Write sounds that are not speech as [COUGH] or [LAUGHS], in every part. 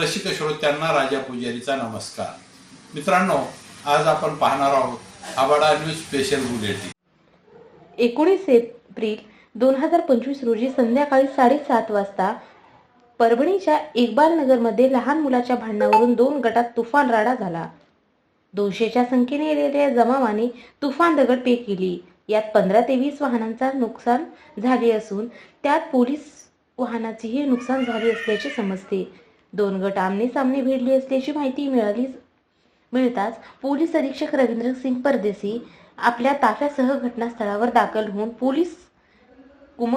रसिक श्रोत्यांना राजा पुजारीचा नमस्कार. मित्रांनो आज आपण पाहणार आहोत आबाडा न्यूज स्पेशल बुलेटिन. एकोणीस एप्रिल दोन हजार पंचवीस रोजी संध्याकाळी साडेसात वाजता परभणीच्या इकबाल नगरमध्ये लहान मुलाच्या भांडणावरून दोन गटात तुफान राडा झाला. दोनशेच्या संख्येने येलेल्या जमावाने तुफान दगडफेक केली. यात पंधरा ते वीस वाहनांचा नुकसान झाले असून त्यात पोलीस वाहनाचेही नुकसान झाले असल्याचे समजते. दोन गट आमने सामने भिडले असल्याची माहिती मिळाली मिळताच पोलीस अधीक्षक रवींद्र सिंग परदेसी आपल्या ताफ्यासह घटनास्थळावर दाखल होऊन पोलीस कुम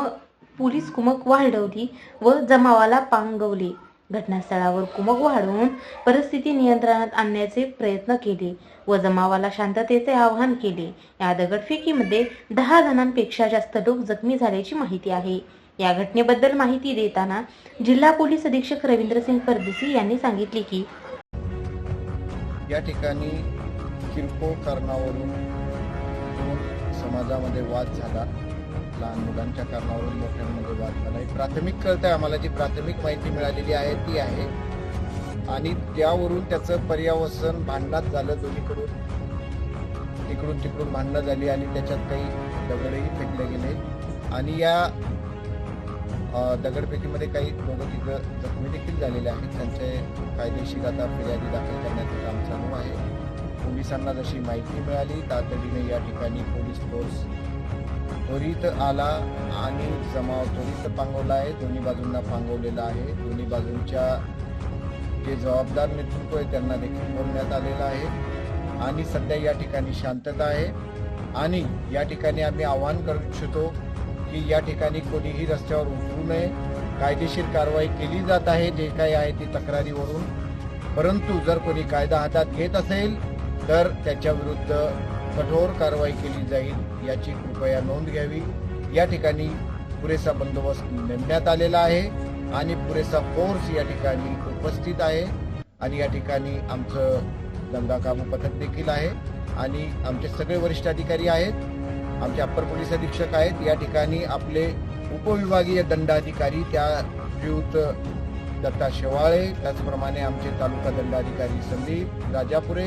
पोलीस कुमक वाढवली व जमावाला पांगवले. घटनास्थळावर कुमक वाढवून परिस्थिती नियंत्रणात आणण्याचे प्रयत्न केले व जमावाला शांततेचे आवाहन केले. या दगडफेकीमध्ये दहा जणांपेक्षा जास्त लोक जखमी झाल्याची माहिती आहे. या घटनेबद्दल माहिती देताना जिल्हा पोलीस अधीक्षक रवींद्र सिंग परदेसी यांनी सांगितले की या ठिकाणी किरकोळ कारणावरून समाजामध्ये वाद झाला. लहान मुलांच्या कारणावरून मोठ्यांमध्ये वाद झाला. ही प्राथमिक कळत आहे आम्हाला जी प्राथमिक माहिती मिळालेली आहे ती आहे. आणि त्यावरून त्याचं पर्यावसन भांडणात झालं दोन्हीकडून. इकडून तिकडून भांडणं झाली आणि त्याच्यात काही दगडही फेकले गेले. आणि या दगडफेकीमध्ये काही दोघं तिथं जखमी देखील झालेले आहेत. त्यांचे कायदेशीर आता फिर्यादी दाखल करण्याचं काम चालू आहे. पोलिसांना जशी माहिती मिळाली तातडीने या ठिकाणी पोलीस फोर्स त्वरित आला आणि जमाव त्वरित पांगवला आहे. दोन्ही बाजूंना पांगवलेला आहे. दोन्ही बाजूंच्या जे जबाबदार नेतृत्व आहे त्यांना देखील बोलण्यात आलेलं आहे. आणि सध्या या ठिकाणी शांतता आहे. आणि या ठिकाणी आम्ही आवाहन करू इच्छितो की या ठिकाणी कोणीही रस्त्यावर उतरू नये. कायदेशीर कारवाई केली जात आहे जे काही आहे ती तक्रारीवरून. परंतु जर कोणी कायदा हातात घेत असेल तर त्याच्या विरुद्ध कठोर कारवाई केली जाईल याची कृपया नोंद घ्यावी. या ठिकाणी पुरेसा बंदोबस्त नेमण्यात आलेला आहे आणि पुरेसा फोर्स या ठिकाणी उपस्थित आहे. आणि या ठिकाणी आमचं दंगा काबू पथक देखील आहे. आणि आमचे सगळे वरिष्ठ अधिकारी आहेत. आमचे अप्पर पोलीस अधीक्षक आहेत. या ठिकाणी आपले उपविभागीय दंडाधिकारी त्या श्रीयुत दत्ता शेवाळे त्याचप्रमाणे आमचे तालुका दंडाधिकारी संदीप राजापुरे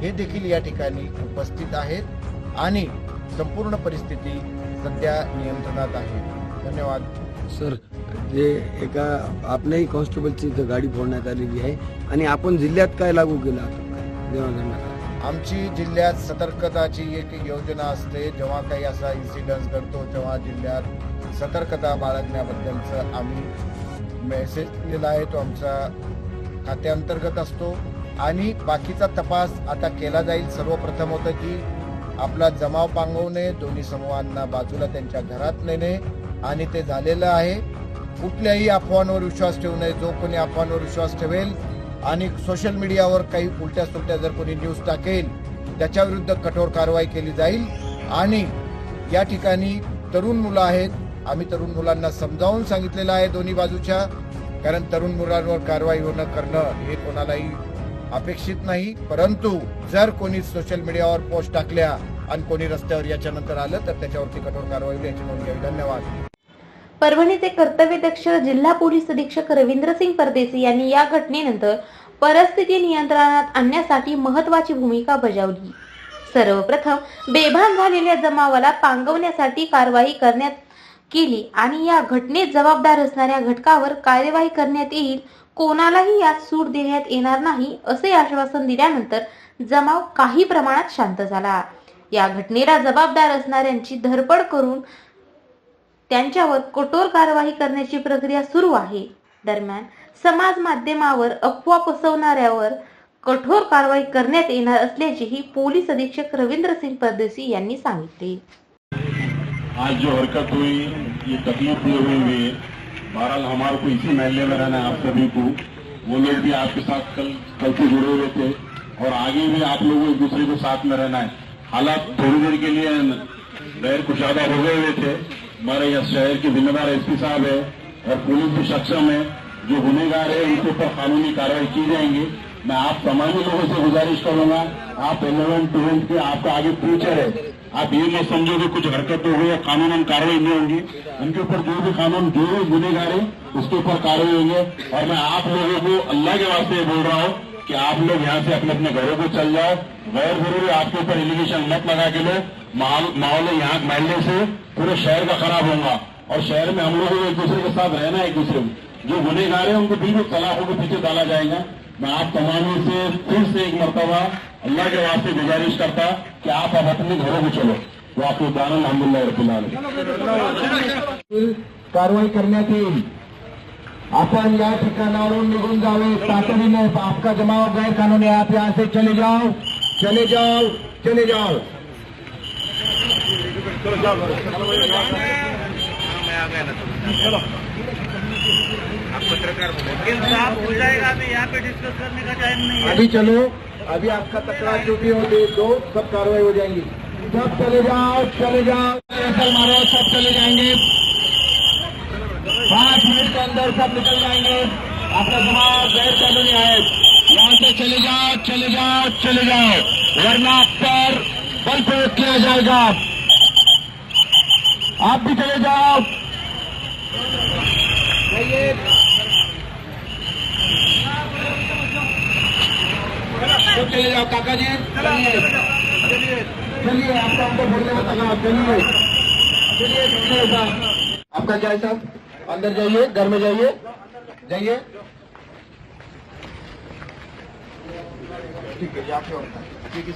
हे देखील या ठिकाणी उपस्थित आहेत आणि संपूर्ण परिस्थिती सध्या नियंत्रणात आहे. धन्यवाद. सर जे एका आपल्याही कॉन्स्टेबलची गाडी फोडण्यात आलेली आहे आणि आपण जिल्ह्यात काय लागू केलं? आता आमची जिल्ह्यात सतर्कताची एक योजना असते. जेव्हा काही असा इन्सिडन्स घडतो तेव्हा जिल्ह्यात सतर्कता बाळगण्याबद्दलचं आम्ही मेसेज दिलेला आहे. तो आमचा खात्याअंतर्गत असतो. आणि बाकीचा तपास आता केला जाईल. सर्वप्रथम होतं की आपला जमाव पांगवणे दोन्ही समूहांना बाजूला त्यांच्या घरात नेणे. आणि ते झालेलं आहे. कुठल्याही अफवांवर विश्वास ठेवू नये. जो कोणी अफवांवर विश्वास ठेवेल आणि सोशल मीडियावर काही उलट्या सुलट्या जर कोणी न्यूज टाकेल त्याच्याविरुद्ध कठोर कारवाई केली जाईल. आणि या ठिकाणी तरुण मुलं आहेत. आम्ही तरुण मुलांना समजावून सांगितलेलं आहे दोन्ही बाजूच्या कारण तरुण मुलांवर कारवाई होणं करणं हे कोणालाही अपेक्षित नाही. परंतु जर कोणी सोशल मीडियावर पोस्ट टाकल्या आणि कोणी रस्त्यावर याच्यानंतर आलं तर त्याच्यावरती कठोर कारवाई होईल याची नोंद घ्यावी. धन्यवाद. परभणीचे कर्तव्यदक्ष जिल्हा पोलीस अधीक्षक रवींद्र सिंग परदेसी यांनी या घटनेनंतर परिस्थिती नियंत्रणात आणण्यासाठी महत्वाची भूमिका बजावली. सर्वप्रथम बेभान झालेल्या जमावाला पांगवण्यासाठी कारवाई करण्यात केली आणि या घटनेत जबाबदार असणाऱ्या घटकावर कार्यवाही करण्यात येईल. कोणालाही यात सूट देण्यात येणार नाही असे आश्वासन दिल्यानंतर जमाव काही प्रमाणात शांत झाला. या घटनेला जबाबदार असणाऱ्यांची धरपड करून त्यांच्यावर कठोर कारवाई करण्याची प्रक्रिया सुरू आहे. दरम्यान समाज माध्यमावर अफवा पसरवणाऱ्यावर कठोर कारवाई करण्यात येणार असल्याचेही पोलीस अधीक्षक रवींद्र सिंग परदेसी यांनी सांगितले. आज जो हरकत हुई ये तकलीफ ये हुई हुई है बहरहाल हमारे को इसी महल्ले में रहना है आप सभी को। वो लोग भी आपके साथ कल कल से जुड़े हुए थे और आगे भी आप लोगों एक दूसरे को साथ में रहना है। हालात थोड़ी देर के लिए गैर कुशादा हो गए हुए थे। हमारे यहाँ शहर के जिम्मेदार एसपी साहब है और पुलिस भी सक्षम है। जो गुनेगार है, उनके ऊपर कानूनी कार्रवाई की जाएँगी। मैं आप तमाम लोगों से गुजारिश करूँगा, आप इलेवन ट्वेल्थ के, आपका आगे फ्यूचर है। आप ये मत समझो कि कुछ हरकत हो गई या कानून कार्रवाई नहीं होंगी। उनके ऊपर जो भी कानून, जो भी गुनेगार है, उसके ऊपर कार्रवाई होंगे। और मैं आप लोगों को अल्लाह के वास्ते बोल रहा हूँ कि आप लोग यहाँ से अपने अपने घरों को चल जाओ। गैर ज़रूरी आपके ऊपर एलिगेशन मत लगा के लो। माहौल यहाँ महल्ले से पूरे शहर का खराब होगा। और शहर में हम लोगों को एक दूसरे के साथ रहना एक दूसरे जो गुनेगार है उनको बिल्कुल तलाकों के पीछे डाला जाएगा। मैं आप तमाम से फिर से एक मरतबा अल्लाह के वास्ते गुजारिश करता कि आप अब अपने घरों को चलो। वो आपको दान अलहमदुल्ला कारवाई करण्यात येईल आपण या ठिकाणावरून निघून जावे तातडीने आपका जमाव गैर कानूनी है, आप यहाँ से चले जाओ चले जाओ चले जाओ। अभी चलो अभी आपका तकरार जो भी हो दे दो सब कार्रवाई हो जाएँगी। सब चले जाओ चले जाओ। ऐसा मारो सब चले जाएँगे। पाँच मिनट के अंदर सब निकल जाएँगे। आपका जमाव गैर कानूनी है। यहाँ से चले जाओ चले जाओ चले जाओ। वरना आप पर बल प्रयोग किया जाएगा। आप भी चले जाओ। चले जाओ, काका जी। चलिए चलिए आपका हमको बोलने में तकलीफ़ चलिए। चलिए चलिए आपका क्या है साहब? अंदर जाइए, घर में जाइए। जाइए। ठीक है गाड़ी ठीक है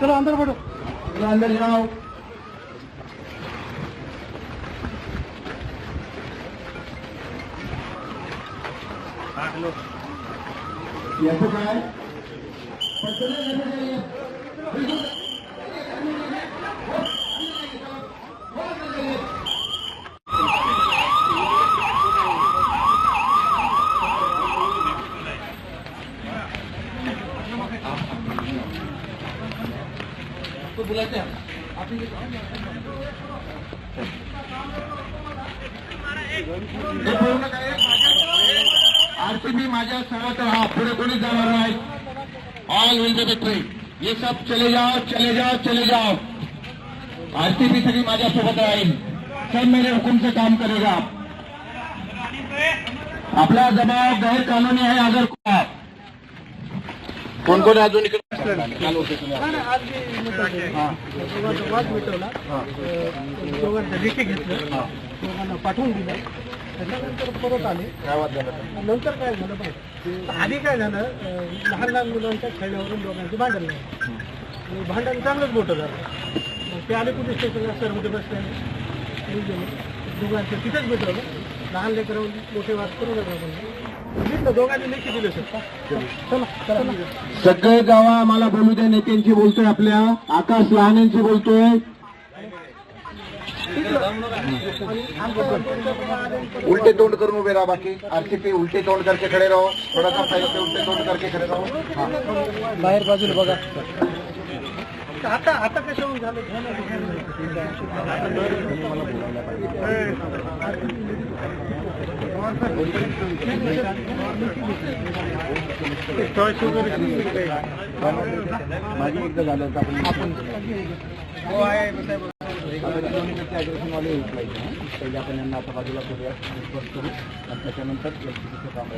चलो अंदर बढ़ो चलो अंदर जाओ। याचं काय आरसीबी माझ्या सोबत राहा पुढे कोणी जाणार नाही. ऑल विल बी विक्ट्री ये सब चले जाओ चले जाओ चले जाओ. आरसीबी सगळी माझ्या सोबत राहील. सब मेरे हुकुम से काम करेगा. आपला जमाव गैरकानूनी आहे आदर कुमार. कोण कोण अजून इकडे? चालू होते वाद घेतलं दोघांना पाठवून दिलं त्याच्यानंतर परत आले काय वाद नंतर काय झालं पाहिजे आधी काय झालं लहान लहान मुलांच्या खेळण्यावरून दोघांचे भांडण नाही भांडण चांगलंच मोठं झालं. ते आले पोलीस स्टेशनला सर मोठे बसल्याने दोघांचं तिथेच भेटवलं. लहान लेकरं मोठे वाद करू नका म्हणून. सगळे गावा आम्हाला बोलू द्या नेत्यांची बोलतोय आपल्या. आकाश लहानेंची बोलतोय. उल्टे तोंड करून उभे रहा बाकी. आरसीपी उल्टे तोंड करके खड़े रहो. थोड़ा सा साइड पे उल्टे तोंड करके खड़े रहो. बाहेर बाजूला बघा. आता आता कशावरून झालं चॉईस वगैरे माझी एकदा झालं होतं आपण हो आहे उचलायचे हं. पहिले आपण यांना आता बाजूला करूया करू आणि त्याच्यानंतर काम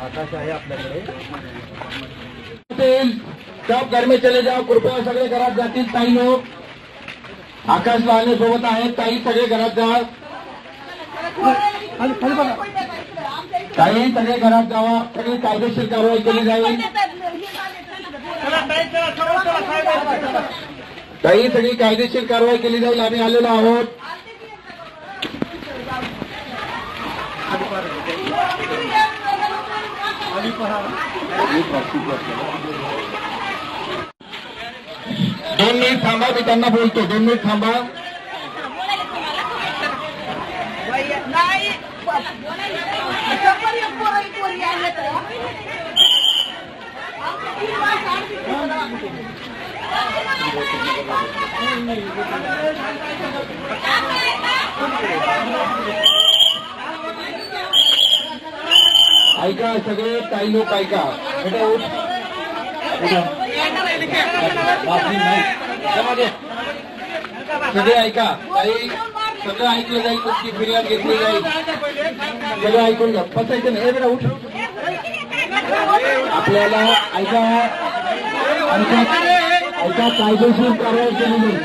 आकाश आहे आपल्याकडे सब घर में चले जाओ कृपया सगळे घरात जातील ताई लोक आकाश लहाने सोबत आहेत ताई सगळे घरात जा. काही सगळे घरात जावा सगळी कायदेशीर कारवाई केली जाईल काही सगळी कायदेशीर कारवाई केली जाईल आम्ही आलेलो आहोत. दोन मिनिट थांबा मी त्यांना बोलतो. दोन मिनिट थांबा. ऐका सगळे काही लोक ऐका. सगळे ऐका. काही सगळं ऐकलं जाईल तुमची फिर्याद घेतली जाईल. सगळं ऐकून घ्या. पसायचं नाही. जरा उठ. आपल्याला ऐका. ऐका. ऐका कायदेशीर कारवाई केली जाईल.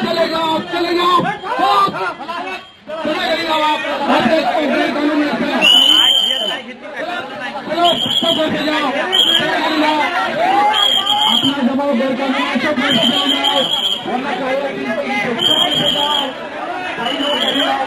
चले जाओ चले जाओ हो. चले. जाओ आप. भारत देश को उघडे कानून नसतं. चलो सब बैठे जाओ चले घरी जाओ अपना दबाव गैरकानूनी सब बैठ जाओ वरना कारवाई की जाएगी. सब बैठे जाओ काही लोक घरी जाओ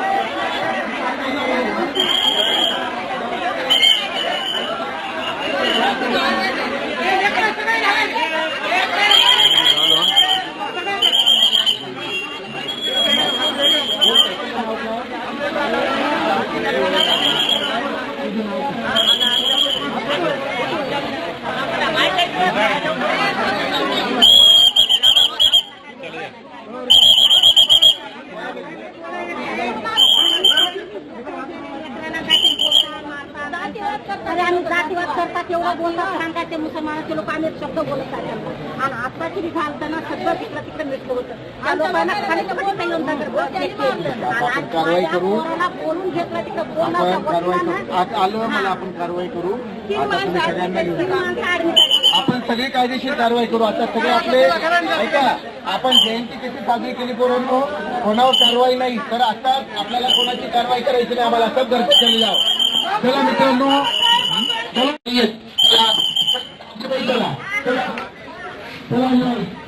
अरे आम्ही जातीवाद करतात एवढं बोलतात सांगायचे मुसलमानाचे लोक आम्ही एक शब्द बोलत आहे त्यांना. आणि आत्ताची बी घालताना सगळं तिकडं तिकडे मिटलं होतं त्या लोकांना खाण्याच्या मध्ये काही येऊन जातात. बस check केली. आणि आज कारवाई माझ्या करू. पोराला बोलून घेतलं तिकडं बोलणं आपण त्या आज आलं मला आपण कारवाई करू. आता तुम्ही सगळ्यांना घेऊन. आपण सगळी कायदेशीर कारवाई करू. आता सगळे आपले ऐका आपण जयंती कशी साजरी केली पोरांनो? कोणावर कारवाई नाही. तर आता आपल्याला कोणाची कारवाई करायची नाही? आम्हाला सब घरचे चले जाओ. चला मित्रांनो. चला. चला. चला.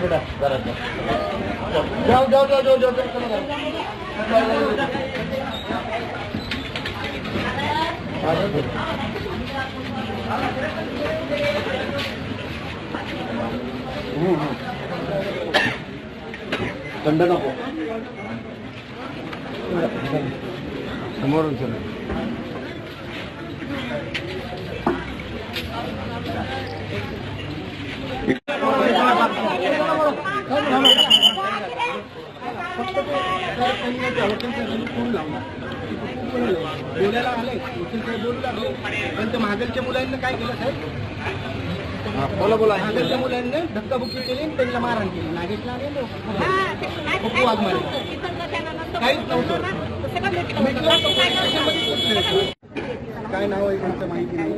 बेटा घरात जा जाऊ जाऊ जाऊ जाऊ जाऊ चला थंड नको. समोरून चला. बोलायला आले. बोलू लागले. पण त्या मागलच्या मुलांनी काय केलं साहेब? बोला बोला. मुलांनी धक्काबुक्की केली आणि त्यांना मारहाण केली. नागेशला हा, खूप वाद मारले. काहीच नव्हतं. मिटलं काय नाव आहे त्यांचं माहिती नाही.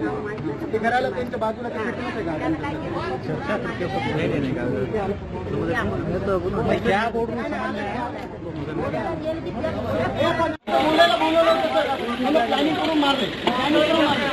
ते घराला त्यांच्या बाजूला ते भेटून होते गार्डन त्या बोर्डून मुलाला बोलवलं होतं सर. आम्ही प्लॅनिंग करून मारले. प्लॅनिंग करून मारले. प्लॅनिंग करून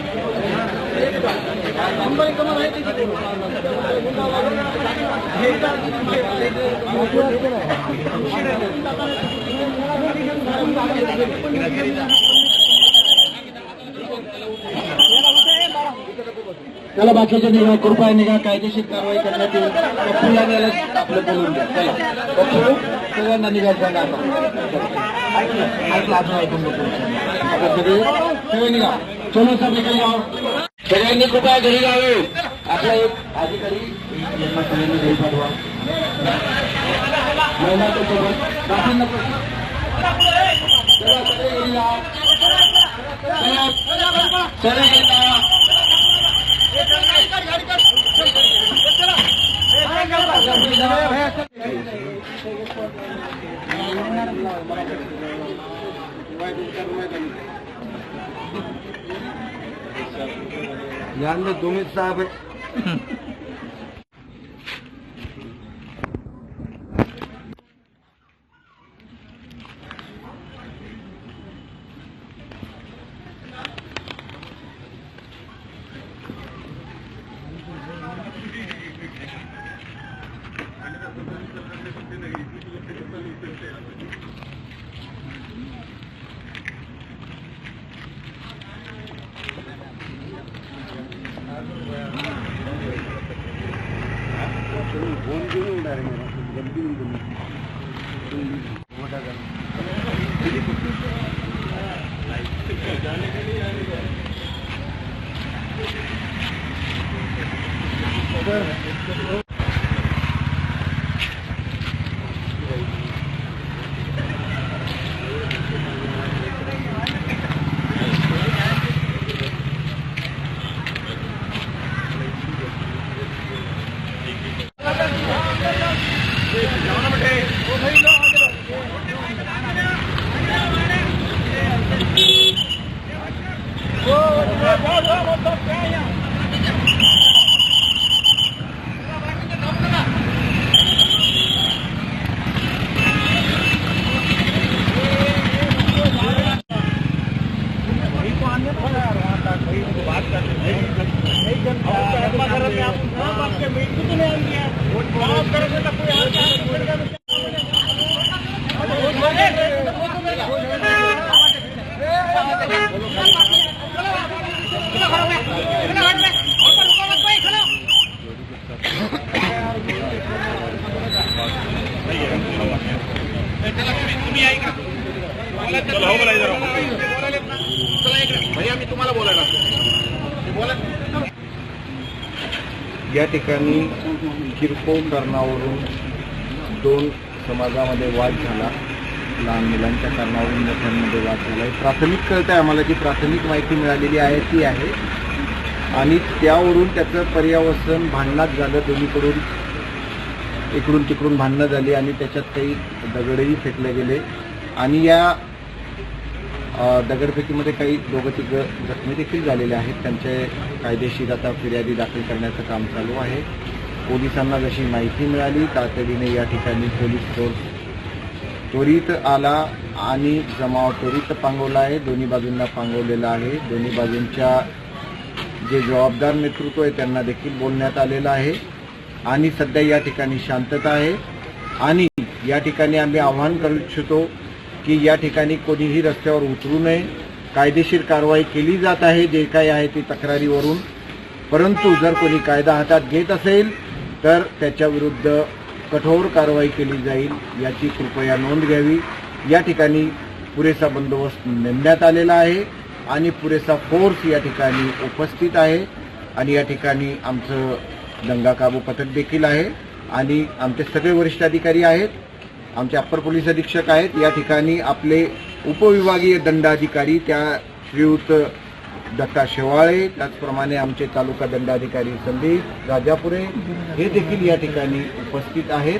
त्याला आपल्या. बाकीचे निघा कृपया निघा कायदेशीर कारवाई करण्यात येईल. पप्पूला न्यायला आपलं बोलून द्या चला. पप्पू सगळ्यांना निघा सांगा आता. ऐकून बघू सगळे निघा. चलो सर निघाल सगळ्यांनी कृपया घरी जावे. आपला एक अधिकारी नको तुम्हीच साहेब आहे. [LAUGHS] फोन घेऊन येणार आहे मला. गलती होईल तुम्ही. मोठा झाला. या ठिकाणी किरकोळ कारणावरून दोन समाजामध्ये वाद झाला. लहान मुलांच्या कारणावरून मोठ्यांमध्ये वाद झाला आहे प्राथमिक कळतं आम्हाला जी प्राथमिक माहिती मिळालेली आहे ती आहे. आणि त्यावरून त्याचं पर्यावसन भांडणात झालं दोन्हीकडून इकडून तिकडून भांडणं झाली आणि त्याच्यात काही दगडही फेकले गेले. आणि या दगडफेकीमध्ये काही दोघं तिघं जखमी देखील झालेले आहेत. त्यांचे कायदेशीर आता फिर्यादी दाखल करण्याचं काम चालू आहे. पोलिसांना जशी माहिती मिळाली तातडीने या ठिकाणी पोलीस फोर्स त्वरित आला आणि जमाव त्वरित पांगवला आहे. दोन्ही बाजूंना पांगवलेला आहे. दोन्ही बाजूंच्या जे जबाबदार नेतृत्व आहे त्यांना देखील बोलण्यात आलेलं आहे. आणि सध्या या ठिकाणी शांतता आहे. आणि या ठिकाणी आम्ही आवाहन करू इच्छितो की या ठिकाणी कोणीही रस्त्यावर उतरू नये. कायदेशीर कारवाई केली जात आहे. जे काय आहे ती तक्रारीवरून. परंतु जर कोणी कायदा हातात घेत असेल तर त्याच्या विरुद्ध कठोर कारवाई केली जाईल याची कृपया नोंद घ्यावी. या ठिकाणी पुरेसा बंदोबस्त नेमण्यात आलेला आहे आणि पुरेसा फोर्स या ठिकाणी उपस्थित आहे आणि या ठिकाणी आमचं दंगा काबू पथक देखील आहे आणि आमचे सगळे वरिष्ठ अधिकारी आहेत आमचे अप्पर पोलीस अधीक्षक आहेत. या ठिकाणी आपले उपविभागीय दंडाधिकारी त्या श्रीयुत दत्ता शेवाळे त्याचप्रमाणे आमचे तालुका दंडाधिकारी संदीप राजापुरे हे देखील या ठिकाणी उपस्थित आहेत.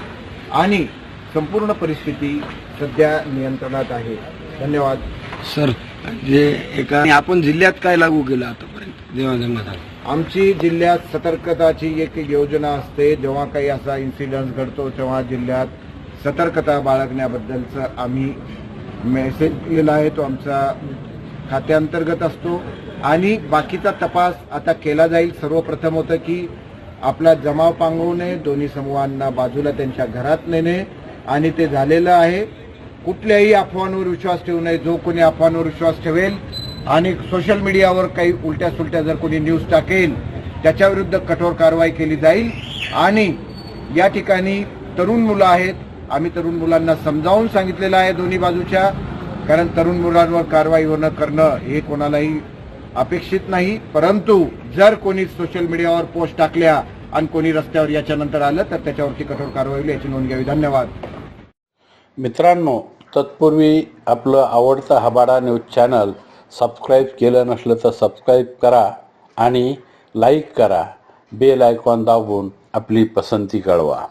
आणि संपूर्ण परिस्थिती सध्या नियंत्रणात आहे. धन्यवाद. सर जे एका आपण जिल्ह्यात काय लागू केलं आतापर्यंत? जेव्हा आमची जिल्ह्यात सतर्कताची एक योजना असते. जेव्हा काही असा इन्सिडन्स घडतो तेव्हा जिल्ह्यात सतर्कता बाळगण्याबद्दलचं आम्ही मेसेज दिलेला आहे. तो आमचा खात्याअंतर्गत असतो. आणि बाकीचा तपास आता केला जाईल. सर्वप्रथम होतं की आपला जमाव पांगवणे दोन्ही समूहांना बाजूला त्यांच्या घरात नेणे. आणि ते झालेलं आहे. कुठल्याही अफवांवर विश्वास ठेवू नये. जो कोणी अफवांवर विश्वास ठेवेल आणि सोशल मीडियावर काही उलट्या सुलट्या जर कोणी न्यूज टाकेल त्याच्याविरुद्ध कठोर कारवाई केली जाईल. आणि या ठिकाणी तरुण मुलं आहेत. आम्ही तरुण मुलांना समजावून सांगितलेलं आहे दोन्ही बाजूच्या. कारण तरुण मुलांवर कारवाई होणं करणं हे कोणालाही अपेक्षित नाही. परंतु जर कोणी सोशल मीडियावर पोस्ट टाकल्या आणि कोणी रस्त्यावर याच्यानंतर आलं तर त्याच्यावरती कठोर कारवाई होईल याची नोंद घ्यावी. धन्यवाद. मित्रांनो तत्पूर्वी आपलं आवडतं हबाडा न्यूज चॅनल सबस्क्राईब केलं नसलं तर सबस्क्राईब करा आणि लाईक करा. बेल आयकॉन दाबून आपली पसंती कळवा.